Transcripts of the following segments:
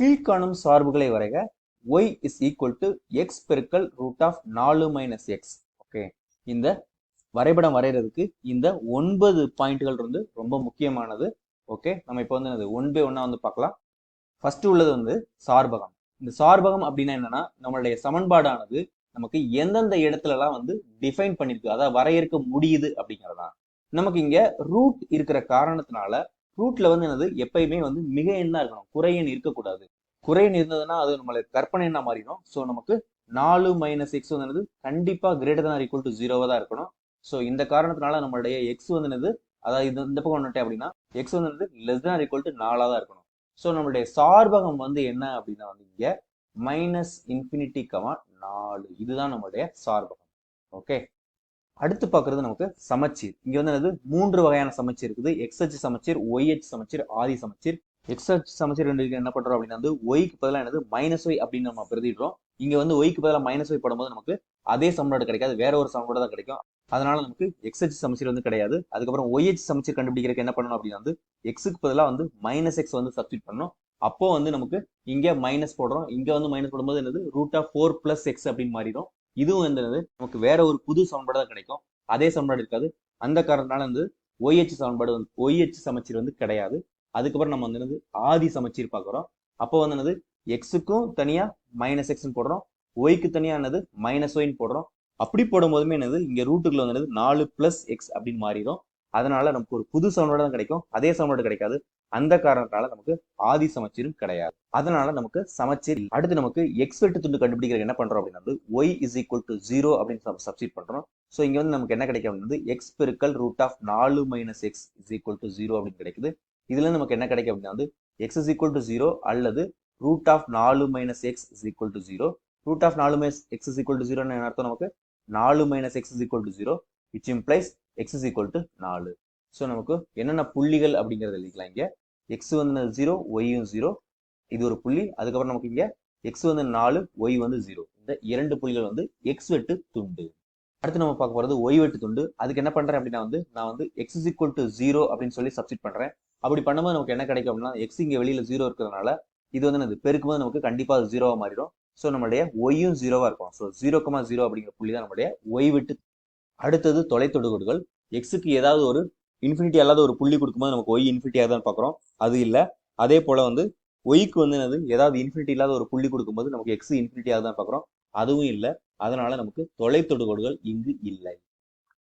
கீழ்காணும் சார்புகளை வரைக. y is equal to x பெருக்கல் ரூட் ஆஃப் நாலு மைனஸ் எக்ஸ் ஓகே இந்த வரைபடம் வரைகிறதுக்கு இந்த ஒன்பது பாயிண்ட்கள் வந்து ரொம்ப முக்கியமானது. ஓகே நம்ம இப்போ வந்து ஒன் பை ஒன்னா வந்து பார்க்கலாம். ஃபர்ஸ்ட் உள்ளது வந்து சார்பகம். இந்த சார்பகம் அப்படின்னா என்னன்னா நம்மளுடைய சமன்பாடானது நமக்கு எந்தெந்த இடத்துலலாம் வந்து டிஃபைன் பண்ணிருக்கு. அதாவது வரையறுக்க முடியுது அப்படிங்கிறதான் நமக்கு இங்க ரூட் இருக்கிற காரணத்தினால ஃப்ரூட்ல வந்து என்னது? எப்பயுமே வந்து மிக எண்ணா இருக்கணும். குறை எண் இருக்கக்கூடாது. குறை எண் இருந்ததுன்னா அது நம்மளுக்கு கற்பனை எண்ணா மாறிடும். ஸோ நமக்கு நாலு மைனஸ் எக்ஸ் வந்து என்னது? கண்டிப்பா கிரேட்டர் தான் ஈக்குவல் டு ஜீரோவா தான் இருக்கணும். ஸோ இந்த காரணத்தினால நம்மளுடைய எக்ஸ் வந்து என்னது? அதாவது இது இந்த பக்கம் வந்துட்டேன் அப்படின்னா எக்ஸ் வந்து லெஸ் தான் ஈக்குவல் டு நாலா தான் இருக்கணும். ஸோ நம்மளுடைய சார்பகம் வந்து என்ன அப்படின்னா வந்து இங்க மைனஸ் இன்ஃபினிட்டி கமா நாலு. இதுதான் நம்மளுடைய சார்பகம். ஓகே அடுத்து பார்க்கறது நமக்கு சமச்சீர். இங்க வந்து என்னது? மூன்று வகையான சமச்சீர் இருக்குது. எக்ஸ் அச்சு சமச்சீர் ஒய்ஹெச் சமச்சீர் ஆதி சமச்சீர். எக்ஸ் அச்சு சமச்சீர் ரெண்டு என்ன பண்றோம் அப்படின்னா வந்து ஒய்க்கு பதிலாக என்னது? மைனஸ் ஒய் அப்படின்னு நம்ம பிரதிடுறோம் இங்க வந்து ஒய்க்கு பதிலாக மைனஸ் ஒய் போடும்போது நமக்கு அதே சமன்பாடு கிடைக்காது. வேற ஒரு சமன்பாடு தான் கிடைக்கும். அதனால நமக்கு எக்ஸ் சமச்சீர் வந்து கிடையாது. அதுக்கப்புறம் ஒய்ஹெச் சமச்சீர் கண்டுபிடிக்கிறதுக்கு என்ன பண்ணணும் அப்படின்னா வந்து எக்ஸுக்கு பதிலாக வந்து மைனஸ் எக்ஸ் வந்து சப்ஸ்டியூட் பண்ணணும். அப்போ வந்து நமக்கு இங்க மைனஸ் போடுறோம். இங்க வந்து மைனஸ் போடும்போது என்னது? Root of four plus x அப்படின்னு மாறிடும். இதுவும் என்னது? நமக்கு வேற ஒரு புது சமன்பாடு தான் கிடைக்கும். அதே சமன்பாடு இருக்காது. அந்த காரணத்தினால வந்து ஒய்ஹெச் சமன்பாடு வந்து ஒய்ஹெச் சமச்சீர் வந்து கிடையாது. அதுக்கப்புறம் நம்ம வந்து என்னது? ஆதி சமச்சீர் பார்க்குறோம் அப்போ வந்து என்னது? எக்ஸுக்கும் தனியா மைனஸ் எக்ஸ்னு போடுறோம். ஒய்க்கு தனியா என்னது? மைனஸ் ஒய்னு போடுறோம். அப்படி போடும்போதுமே என்னது? இங்க ரூட்டுக்குள்ள வந்து நாலு பிளஸ் எக்ஸ் அப்படின்னு மாறிடும். அதனால நமக்கு ஒரு புது சமன்பாடு தான் கிடைக்கும். அதே சமன்பாடு கிடைக்காது. அந்த காரணத்தால நமக்கு ஆதி சமச்சீரும் கிடையாது. அதனால நமக்கு சமச்சீர் அடுத்து நமக்கு எக்ஸ் வெட்டு துண்டு கண்டுபிடிக்கிற என்ன பண்றோம் அப்படின்னா வந்து y is equal to zero அப்படின்னு நம்ம சப்ஸ்டிட் பண்றோம். ஸோ இங்க வந்து நமக்கு என்ன கிடைக்கும் அப்படின்னா எக்ஸ் பெருக்கல் ரூட் ஆஃப் நாலு minus x is equal to zero அப்படின்னு கிடைக்குது. இதுல நமக்கு என்ன கிடைக்கும் அப்படின்னா வந்து x is equal to zero அல்லது ரூட் ஆஃப் நாலு minus x is equal to zero root of நாலு minus x is equal to ஜீரோன்னு அர்த்தம் நமக்கு? நாலு minus x is equal to zero which implies x is equal to நாலு. So நமக்கு என்னென்ன புள்ளிகள் அப்படிங்கிறத எழுதிக்கலாம் இங்கே. எக்ஸ் வந்து ஜீரோ ஒய்யும் ஜீரோ இது ஒரு புள்ளி. அதுக்கப்புறம் நமக்கு இங்க எக்ஸ் வந்து நாலு ஒய் வந்து ஜீரோ இந்த இரண்டு புள்ளிகள் வந்து எக்ஸ் வெட்டு துண்டு. அடுத்து நம்ம பார்க்க போறது ஒய் வெட்டு துண்டு. அதுக்கு என்ன பண்றேன் அப்படின்னா வந்து நான் வந்து x is equal to zero அப்படின்னு சொல்லி சப்ஸ்டிட் பண்றேன். அப்படி பண்ணும்போது நமக்கு என்ன கிடைக்கும் அப்படின்னா எக்ஸ் இங்க வெளியில ஜீரோ இருக்கிறதுனால இது வந்து என்னது பெருக்கும்போது நமக்கு கண்டிப்பா அது ஜீரோவா மாறிடும். ஸோ நம்மளுடைய ஒய்யும் ஜீரோவாக இருக்கும். ஸோ ஜீரோ கமா ஜீரோ அப்படிங்கிற புள்ளி தான் நம்மளுடைய ஒய் விட்டு. அடுத்தது தொலைத்தொடுகோடுகள். எக்ஸுக்கு ஏதாவது ஒரு இன்ஃபினிட்டி அல்லாத ஒரு புள்ளி கொடுக்கும்போது நமக்கு ஒய் இன்ஃபினிட்டியாக தான் பார்க்குறோம். அது இல்லை. அதே போல் வந்து ஒய்க்கு வந்து என்னது? ஏதாவது இன்ஃபினிட்டி இல்லாத ஒரு புள்ளி கொடுக்கும்போது நமக்கு எக்ஸ் இன்ஃபினிட்டியாக தான் பார்க்குறோம். அதுவும் இல்லை. அதனால நமக்கு தொலைத்தொடுகோடுகள் இங்கு இல்லை.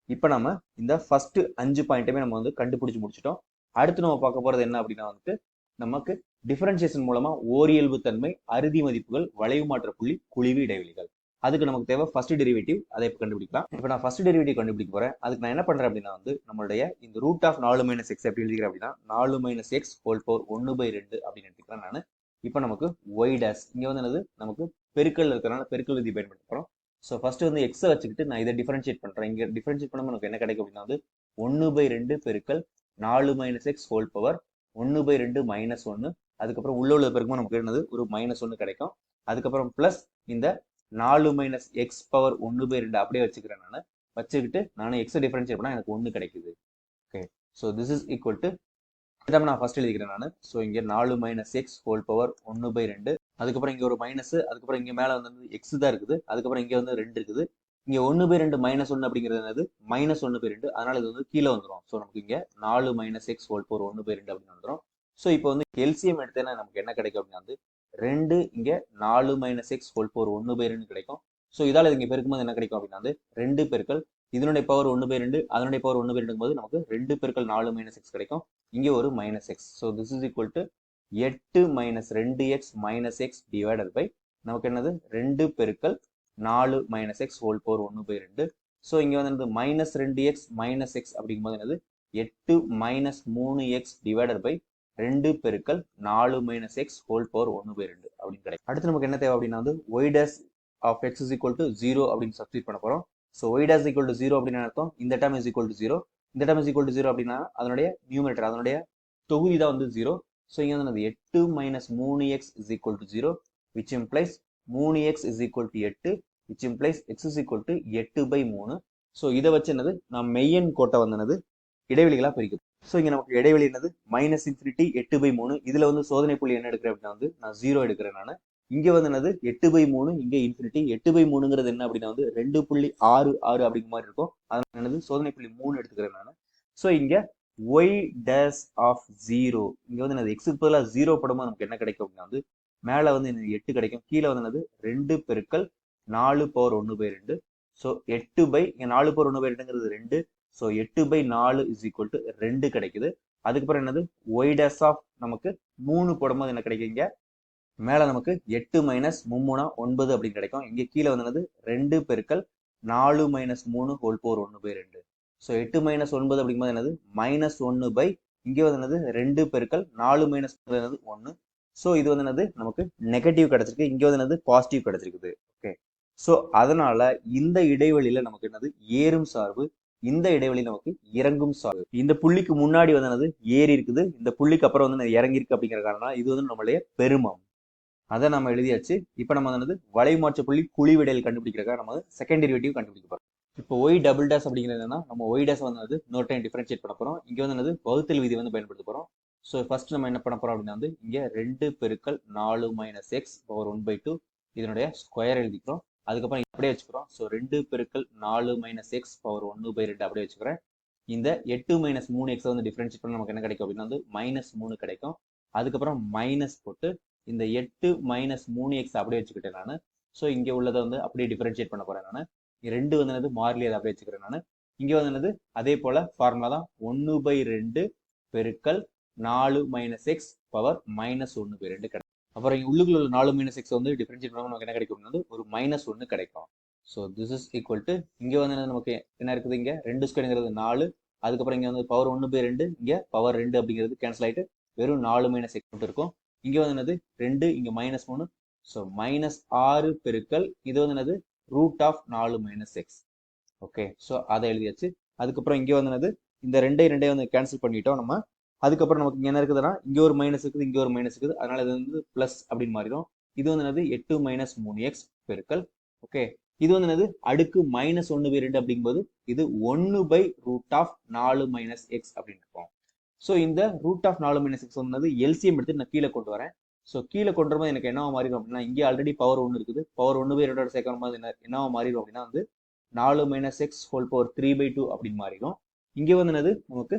இப்போ நம்ம இந்த ஃபர்ஸ்ட் அஞ்சு பாயிண்ட்டுமே நம்ம வந்து கண்டுபிடிச்சு முடிச்சிட்டோம். அடுத்து நம்ம பார்க்க போகிறது என்ன அப்படின்னா வந்துட்டு நமக்கு டிஃபரன்சியேஷன் மூலமா ஓரியல்பு தன்மை அறுதி மதிப்புகள் வளைவு மாற்ற புள்ளி குழிவு இடைவெளிகள். அதுக்கு நமக்கு தேவை ஃபர்ஸ்ட் டெரிவேட்டிவ் அதை இப்போ கண்டுபிடிக்கலாம். இப்போ நான் ஃபர்ஸ்ட் டெரிவேட்டிவ் கண்டுபிடிக்க போறேன். அதுக்கு நான் என்ன பண்றேன் அப்படின்னா வந்து நம்மளுடைய இந்த ரூட் ஆஃப் நாலு மைனஸ் எக்ஸ் எப்படி எழுதிக்கிறேன் அப்படின்னா நாலு மைனஸ் எக்ஸ் ஹோல் பவர் ஒன்று பை ரெண்டு அப்படின்னு எடுத்துக்கிறேன் நான். இப்போ நமக்கு ஒய் டேஸ் இங்கே வந்து என்னது? நமக்கு பெருக்கல் இருக்கிறனால பெருக்கல் விதி பயன்படுத்த போகிறோம் ஸோ ஃபர்ஸ்ட் வந்து எக்ஸை வச்சுக்கிட்டு நான் இதை டிஃபரன்ஷியேட் பண்றேன். இங்கே டிஃபரன்ஷியேட் பண்ணும்போது நமக்கு என்ன கிடைக்கும் அப்படின்னா வந்து ஒன்று பை ரெண்டு பெருக்கல் நாலு மைனஸ் எக்ஸ் ஹோல் பவர் ஒன்று பை ரெண்டு மைனஸ் ஒன்று அதுக்கப்புறம் உள்ள உள்ள பெருக்கும்போது நமக்கு என்னது? ஒரு மைனஸ் ஒன்று கிடைக்கும். அதுக்கப்புறம் ப்ளஸ் இந்த நாலு மைனஸ் எக்ஸ் பவர் ஒன்று பை ரெண்டு அப்படியே வச்சுக்கிறேன் நான். வச்சுக்கிட்டு நான் எக்ஸ் டிஃபரன்ஷியேட் பண்ணால் எனக்கு ஒன்று கிடைக்குது. Okay so this is equal to இதான் நான் ஃபர்ஸ்ட் எழுதிக்கிறேன் நான். ஸோ இங்கே நாலு மைனஸ் எக்ஸ் ஹோல் பவர் ஒன்று பை ரெண்டு அதுக்கப்புறம் இங்கே ஒரு மைனஸ் அதுக்கப்புறம் இங்கே மேலே வந்து எக்ஸ் தான் இருக்குது. அதுக்கப்புறம் இங்கே வந்து ரெண்டு இருக்குது. இங்கே ஒன்று பை ரெண்டு மைனஸ் ஒன்று அப்படிங்கிறது என்னது? மைனஸ் ஒன்று பை ரெண்டு அதனால இது வந்து கீழே வந்துடும் ஸோ நமக்கு இங்கே நாலு மைனஸ் எக்ஸ் ஹோல் பவர் ஒன்று பை ரெண்டு அப்படின்னு வந்துடும் ஸோ இப்போ வந்து எல்சிஎம் எடுத்தேன்னா நமக்கு என்ன கிடைக்கும் அப்படின்னா வந்து ரெண்டு இங்க நாலு மைனஸ் எக்ஸ் ஹோல் பவர் ஒன்று பை ரெண்டு கிடைக்கும். ஸோ இதால் இங்கே பெருக்கும்போது என்ன கிடைக்கும் அப்படின்னா வந்து ரெண்டு பெருக்கள் இதனுடைய பவர் ஒன்று பை ரெண்டு அதனுடைய பவர் ஒன்று பை ரெண்டு போது நமக்கு ரெண்டு பெருக்கள் நாலு மைனஸ் எக்ஸ் கிடைக்கும். இங்கே ஒரு minus x so this is equal to எட்டு மைனஸ் ரெண்டு x minus x divided by நமக்கு என்னது? ரெண்டு பெருக்கள் நாலு மைனஸ் எக்ஸ் ஹோல் பவர் ஒன்று பை ரெண்டு. ஸோ இங்கே வந்து என்னது? மைனஸ் ரெண்டு எக்ஸ் மைனஸ் எக்ஸ் அப்படிங்கும்போது என்னது? எட்டு மைனஸ் மூணு எக்ஸ் டிவைடட் பை ரெண்டு பெருக்கல் நாலு மைனஸ் எக்ஸ் ஹோல் பவர் ஒன்று பை ரெண்டு அப்படின்னு கிடைக்கும். அடுத்து நமக்கு என்ன தேவை அப்படின்னா வந்து y dash of x is equal to zero அப்படின்னு சப்ஸ்டிட் பண்ண போறோம். So y dash equal to zero அப்படின்னு அர்த்தம்? இந்த term is equal to zero இந்த term is equal to zero அப்படின்னா அதனுடைய நியூமரேட்டர் அதனுடைய தொகுதி தான் வந்து ஜீரோ ஸோ இங்கே வந்து எட்டு மைனஸ் மூணு x is equal to zero which implies மூணு எக்ஸ் இஸ் ஈக்குவல் டு எட்டு which implies x is equal to எட்டு பை மூணு. ஸோ இதை வச்சு என்னது? நான் மெய்யன் கோட்டை வந்தனது இடைவெளிகளாக பிரிக்கும். ஸோ இங்கே நமக்கு இடைவெளி என்னது? மைனஸ் இன்ஃபினிட்டி எட்டு பை மூணு. இதில் வந்து சோதனை புள்ளி என்ன எடுக்கிறேன் அப்படின்னா வந்து நான் ஜீரோ எடுக்கிறேன் நான். இங்கே வந்து என்னது? எட்டு பை மூணு இங்கே இன்ஃபினிட்டி எட்டு பை மூணுங்கிறது என்ன அப்படின்னா வந்து ரெண்டு புள்ளி ஆறு ஆறு அப்படிங்கிற மாதிரி இருக்கும். அதனால என்னது? சோதனை புள்ளி மூணு எடுத்துக்கிறேன் நான். ஸோ இங்கே ஒய் டேஸ் ஆஃப் ஜீரோ இங்கே வந்து என்னது? எக்ஸுக்கு பதிலாக ஜீரோ படமாக நமக்கு என்ன கிடைக்கும் அப்படின்னா வந்து மேலே வந்து எனக்கு எட்டு கிடைக்கும். கீழே வந்து என்னது? ரெண்டு பெருக்கள் நாலு பவர் ஒன்று பை ரெண்டு. ஸோ எட்டு பை இங்கே நாலு பவர் ஒன்று பை ரெண்டுங்கிறது ரெண்டு. ஸோ எட்டு பை நாலு இஸ் ஈக்குவல் டு ரெண்டு கிடைக்குது. அதுக்கப்புறம் என்னது? ஒய் டேஸ் ஆஃப் நமக்கு மூணு போடும்போது என்ன கிடைக்கும் மேலே நமக்கு எட்டு மைனஸ் மும்மூணா ஒன்பது அப்படின்னு கிடைக்கும். இங்கே கீழே வந்து என்னது? ரெண்டு பெருக்கள் நாலு மைனஸ் மூணு ஹோல் போர் ஒன்று பை ரெண்டு. ஸோ எட்டு மைனஸ் ஒன்பது அப்படிங்கும்போது என்னது? மைனஸ் ஒன்று பை இங்கே வந்து என்னது? ரெண்டு பெருக்கள் நாலு மைனஸ் என்னது? ஒன்று. ஸோ இது வந்து என்னது? நமக்கு நெகட்டிவ் கிடைச்சிருக்கு. இங்கே வந்து என்னது? பாசிட்டிவ் கிடைச்சிருக்குது. ஓகே ஸோ அதனால இந்த இடைவெளியில நமக்கு என்னது? ஏறும் சார்பு இந்த இடைவெளி நமக்கு இறங்கும் சாகு இந்த புள்ளிக்கு முன்னாடி வந்து என்னது? ஏறி இருக்குது. இந்த புள்ளிக்கு அப்புறம் வந்து இறங்கி இருக்கு அப்படிங்கிற காரணம் இது வந்து நம்மளுடைய பெருமம். அதை நம்ம எழுதியாச்சு. இப்போ நம்ம வந்து வளைவு மாற்ற புள்ளி குழிவிடையில் கண்டுபிடிக்கிறக்காக நம்ம செகண்ட் டெரிவேட்டிவ் கண்டுபிடிக்க போறோம். இப்போ ஒய் டபுள் டேஸ் அப்படிங்கிறது என்னன்னா நம்ம ஒய் டேஸ் வந்து இன்னொரு டைம் டிஃபரன்ஷியேட் பண்ண போறோம். இங்கே வந்து என்னது? வகுத்தல் விதி வந்து பயன்படுத்த போறோம். ஸோ ஃபர்ஸ்ட் நம்ம என்ன பண்ண போறோம் அப்படின்னா வந்து இங்கே ரெண்டு பெருக்கள் நாலு minus x power one by two இதனுடைய ஸ்கொயர் எழுதிக்கிறோம். அதுக்கப்புறம் அப்படியே வச்சுக்கிறோம். ஸோ ரெண்டு பெருக்கள் நாலு மைனஸ் எக்ஸ் பவர் ஒன்று பை ரெண்டு அப்படியே வச்சுக்கிறேன். இந்த எட்டு மைனஸ் மூணு எக்ஸை வந்து டிஃபரன்ஷியேட் பண்ண நமக்கு என்ன கிடைக்கும் அப்படின்னா வந்து மைனஸ் மூணு கிடைக்கும். அதுக்கப்புறம் மைனஸ் போட்டு இந்த எட்டு மைனஸ் மூணு எக்ஸ் அப்படியே வச்சுக்கிட்டேன் நான். ஸோ இங்கே உள்ளதை வந்து அப்படியே டிஃபரன்ஷியேட் பண்ண போகிறேன் நான். ரெண்டு வந்து என்னது? மாறிலி அதை அப்படியே வச்சுக்கிறேன் நான். இங்கே வந்து என்னது? அதே போல ஃபார்முலா தான் ஒன்று பை ரெண்டு பெருக்கல் நாலு மைனஸ் எக்ஸ் பவர் மைனஸ் ஒன்று பை ரெண்டு கிடைக்கும். அப்புறம் உள்ளுக்குள்ள உள்ள நாலு மைனஸ் எக்ஸ் வந்து டிஃபரன்ஷியேட் பண்ணாமல் நமக்கு என்ன கிடைக்கும் ஒரு மைனஸ் ஒன்று கிடைக்கும். So this is equal to இங்கே வந்து நமக்கு என்ன இருக்குது இங்கே? ரெண்டு ஸ்கொயருங்கிறது நாலு. அதுக்கப்புறம் இங்கே வந்து பவர் ஒன்று பை ரெண்டு இங்கே பவர் ரெண்டு அப்படிங்கிறது கேன்சல் ஆகிட்டு வெறும் நாலு மைனஸ் எக்ஸ் மட்டும் இருக்கும். இங்கே வந்து என்னது? ரெண்டு இங்கே மைனஸ் மூணு. ஸோ மைனஸ் ஆறு பெருக்கல் இது வந்து என்னது? ரூட் ஆஃப் நாலு மைனஸ் எக்ஸ் ஓகே ஸோ அதை எழுதியாச்சு. அதுக்கப்புறம் இங்கே வந்து என்னது? இந்த ரெண்டே ரெண்டே வந்து கேன்சல் பண்ணிட்டோம் நம்ம அதுக்கப்புறம் நமக்கு இங்கே என்ன இருக்குதுன்னா இங்கே ஒரு மைனஸ் இருக்குது இங்கே ஒரு மைனஸ் இருக்குது. அதனால இது வந்து ப்ளஸ் அப்படின்னு மாறிடும். இது வந்து என்னது? எட்டு மைனஸ் மூணு எக்ஸ் பெருக்கல். ஓகே இது வந்து என்னது? அடுக்கு மைனஸ் ஒன்று பை ரெண்டு அப்படிங்கும்போது இது ஒன்று பை ரூட் ஆஃப் நாலு மைனஸ் எக்ஸ் அப்படின்னு இருக்கும். ஸோ இந்த ரூட் ஆஃப் நாலு மைனஸ் எக்ஸ் வந்து எல்சிஎம் எடுத்து நான் கீழே கொண்டு வரேன். ஸோ கீழே கொண்டு வரும்போது எனக்கு என்னவா மாறிடும் அப்படின்னா இங்கே ஆல்ரெடி பவர் ஒன்று இருக்குது. பவர் ஒன்று பை ரெண்டோட சேர்க்கும் போது என்ன என்னவா மாறிடும் அப்படின்னா வந்து நாலு minus x whole power three by two அப்படின்னு மாறிடும். இங்கே வந்து என்னது? நமக்கு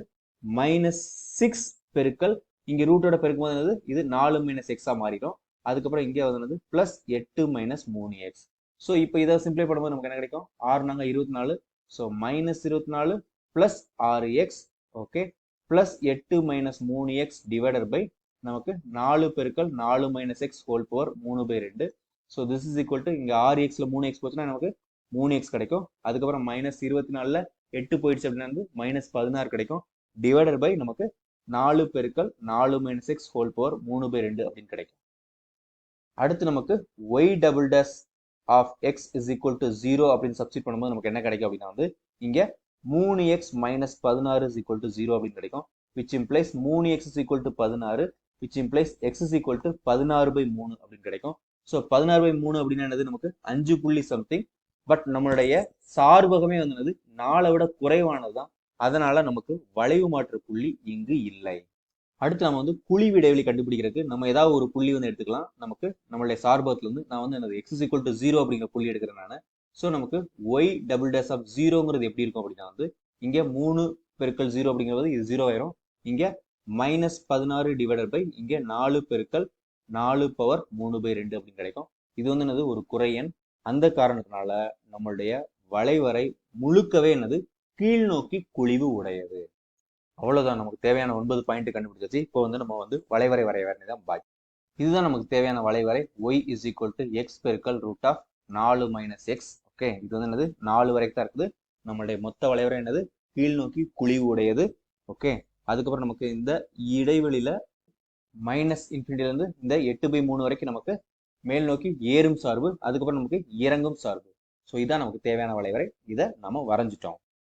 மைனஸ் சிக்ஸ் பெருக்கல் இங்கே ரூட்டோட பெருக்கும் போது என்னது? இது நாலு மைனஸ் எக்ஸாக மாறிடும். அதுக்கப்புறம் இங்கே வந்து ப்ளஸ் எட்டு மைனஸ் மூணு எக்ஸ் ஸோ இப்போ இதை சிம்பிளை பண்ணும்போது நமக்கு என்ன கிடைக்கும்? ஆறு நாங்கள் இருபத்தி நாலு. ஸோ மைனஸ் இருபத்தி நாலு ப்ளஸ் ஆறு எக்ஸ் ஓகே ப்ளஸ் எட்டு மைனஸ் மூணு எக்ஸ் டிவைடர் பை நமக்கு நாலு பெருக்கள் நாலு மைனஸ் எக்ஸ் ஹோல் பவர் மூணு பை ரெண்டு. So this is equal to இங்கே ஆறு எக்ஸில் மூணு எக்ஸ் போச்சுன்னா நமக்கு மூணு எக்ஸ் கிடைக்கும். அதுக்கப்புறம் மைனஸ் இருபத்தி நாலில் எட்டு போயிடுச்சு அப்படின்னா வந்து மைனஸ் பதினாறு கிடைக்கும். டிவைடர் பை நமக்கு நாலு பெருக்கள் நாலு மைனஸ் எக்ஸ் ஹோல் பவர் மூணு பை ரெண்டு அப்படின்னு கிடைக்கும். அடுத்து நமக்கு y double dash of x is equal to zero அப்படின்னு சப்ஸ்டிட் பண்ணும்போது நமக்கு என்ன கிடைக்கும் அப்படின்னா வந்து இங்கே மூணு எக்ஸ் மைனஸ் பதினாறு இஸ் ஈக்குவல் டு ஜீரோ அப்படின்னு கிடைக்கும். விச் இம்ப்ளைஸ் மூணு எக்ஸ் இஸ் ஈக்குவல் டு பதினாறு which implies x is equal to பதினாறு பை மூணு அப்படின்னு கிடைக்கும். ஸோ பதினாறு பை மூணு அப்படின்னா என்னது? நமக்கு அஞ்சு புள்ளி சம்திங் பட் நம்மளுடைய சார்பகமே வந்து நாளை விட குறைவானது தான் அதனால நமக்கு வளைவு மாற்று புள்ளி இங்கு இல்லை. அடுத்து நம்ம வந்து குழி இடைவெளி கண்டுபிடிக்கிறதுக்கு நம்ம ஏதாவது ஒரு புள்ளி வந்து எடுத்துக்கலாம். நமக்கு நம்மளுடைய சார்பத்துல இருந்து நான் வந்து என்னது எக்ஸ் ஈக்குவல் டு ஜீரோ அப்படிங்கிற புள்ளி எடுக்கிறேன் நான். ஸோ நமக்கு ஒய் டபுள் டேஸ் ஆஃப் ஜீரோங்கிறது எப்படி இருக்கும் அப்படின்னா வந்து இங்கே மூணு பெருக்கல் ஜீரோ அப்படிங்கிறது இது ஜீரோ ஆயிரும். இங்கே மைனஸ் பதினாறு டிவைடட் பை இங்கே நாலு பெருக்கல் நாலு பவர் மூணு பை ரெண்டு அப்படின்னு கிடைக்கும். இது வந்து என்னது ஒரு குறையன் அந்த காரணத்தினால நம்மளுடைய வளைவரை முழுக்கவே என்னது கீழ் நோக்கி குழிவு உடையது. அவ்வளவுதான் நமக்கு தேவையான ஒன்பது பாயிண்ட் கண்டுபிடிச்சாச்சு. இப்போ வந்து நம்ம வந்து வளைவரை வரைய வேண்டியதான் பாக்கி. இதுதான் நமக்கு தேவையான வளைவரை. Y is equal to x பெருக்கல் ரூட் ஆஃப் நாலு மைனஸ் எக்ஸ் ஓகே இது வந்து என்னது? நாலு வரைக்கும் தான் இருக்குது. நம்மளுடைய மொத்த வளைவரை என்னது? கீழ் நோக்கி குழிவு உடையது. ஓகே அதுக்கப்புறம் நமக்கு இந்த இடைவெளியில மைனஸ் இன்ஃபினிட்டிலேருந்து இந்த எட்டு பை மூணு வரைக்கும் நமக்கு மேல் நோக்கி ஏறும் சார்பு. அதுக்கப்புறம் நமக்கு இறங்கும் சார்பு. ஸோ இதான் நமக்கு தேவையான வளைவரை. இதை நம்ம வரைஞ்சிட்டோம்.